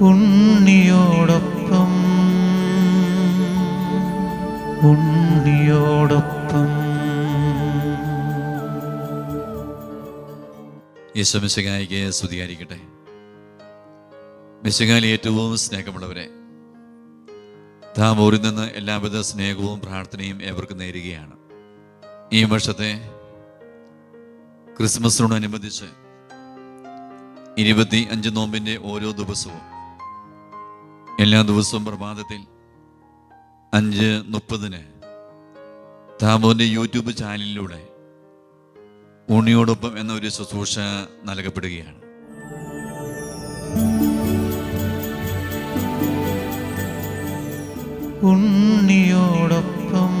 ഉണ്ണിയോടൊപ്പം ഉണ്ണിയോടൊപ്പം. യേശുമിശകായിക്ക് സ്തുതിയായിരിക്കട്ടെ. മിശകാലി ഏറ്റവും സ്നേഹമുള്ളവരെ താമൂരിൽ നിന്ന് എല്ലാവിധ സ്നേഹവും പ്രാർത്ഥനയും ഏവർക്ക് നേരുകയാണ്. ഈ വർഷത്തെ ക്രിസ്മസിനോടനുബന്ധിച്ച് ഇരുപത്തി അഞ്ച് നോമ്പിന്റെ ഓരോ ദിവസവും എല്ലാ ദിവസവും പ്രഭാതത്തിൽ അഞ്ച് മുപ്പതിന് താമോന്റെ യൂട്യൂബ് ചാനലിലൂടെ ഉണിയോടൊപ്പം എന്ന ഒരു ശുശ്രൂഷ നൽകപ്പെടുകയാണ്. ഉണ്ണിയോടൊപ്പം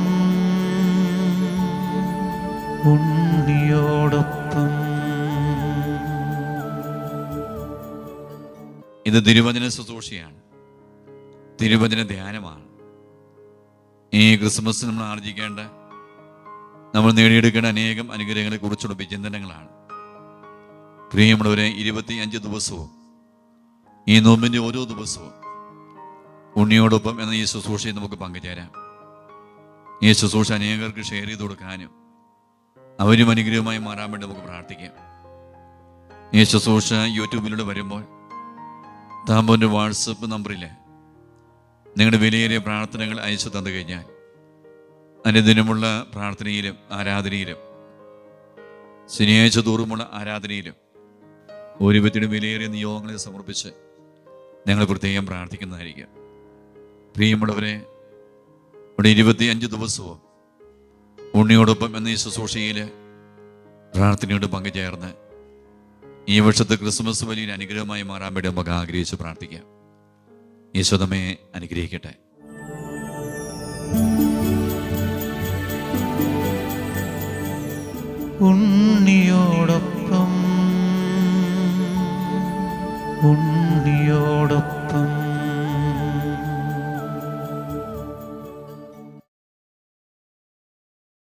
ഉണ്ണിയോടൊപ്പം. ഇത് തിരുവചന ശുശ്രൂഷയാണ്. തിരുവചന ധ്യാനമാണ്. ഈ ക്രിസ്മസ് നമ്മൾ ആർജിക്കേണ്ട നമ്മൾ നേടിയെടുക്കേണ്ട അനേകം അനുഗ്രഹങ്ങളെ കുറിച്ചുള്ള വിചിന്തനങ്ങളാണ്. പ്രിയമുള്ളവരെ ഇരുപത്തി അഞ്ച് ദിവസവും ഈ നോമ്പിന്റെ ഓരോ ദിവസവും ഉണ്ണിയോടൊപ്പം എന്ന ഈ ശുശ്രൂഷയിൽ നമുക്ക് പങ്കുചേരാം. ഈ ശുശ്രൂഷ അനേകർക്ക് ഷെയർ ചെയ്ത് കൊടുക്കാനും അവരും അനുഗ്രഹമായി മാറാൻ വേണ്ടി നമുക്ക് പ്രാർത്ഥിക്കാം. ഈ ശുശ്രൂഷ യൂട്യൂബിലൂടെ വരുമ്പോൾ താമ്പോന്റെ വാട്സപ്പ് നമ്പറിൽ നിങ്ങളുടെ വിലയേറിയ പ്രാർത്ഥനകൾ അയച്ചു തന്നു കഴിഞ്ഞാൽ അനുദിനമുള്ള പ്രാർത്ഥനയിലും ആരാധനയിലും ശനിയാഴ്ച തോറുമുള്ള ആരാധനയിലും ഒരു വ്യക്തിയുടെ വിലയേറിയ നിയോഗങ്ങളെ സമർപ്പിച്ച് ഞങ്ങൾ പ്രത്യേകം പ്രാർത്ഥിക്കുന്നതായിരിക്കും. പ്രിയമുള്ളവരെ ഇവിടെ ഇരുപത്തി അഞ്ച് ദിവസവും ഉണ്ണിയോടൊപ്പം എന്ന ഈ ശുശ്രൂഷയിൽ പ്രാർത്ഥനയോട് പങ്കുചേർന്ന് ഈ വർഷത്തെ ക്രിസ്മസ് വലിയൊരു അനുഗ്രഹമായി മാറാൻ വേണ്ടി നമുക്ക് ആഗ്രഹിച്ച് പ്രാർത്ഥിക്കാം. യശോദമേ അനുഗ്രഹിക്കട്ടെ. ഉണ്ണിയോടൊപ്പം ഉണ്ണിയോടൊപ്പം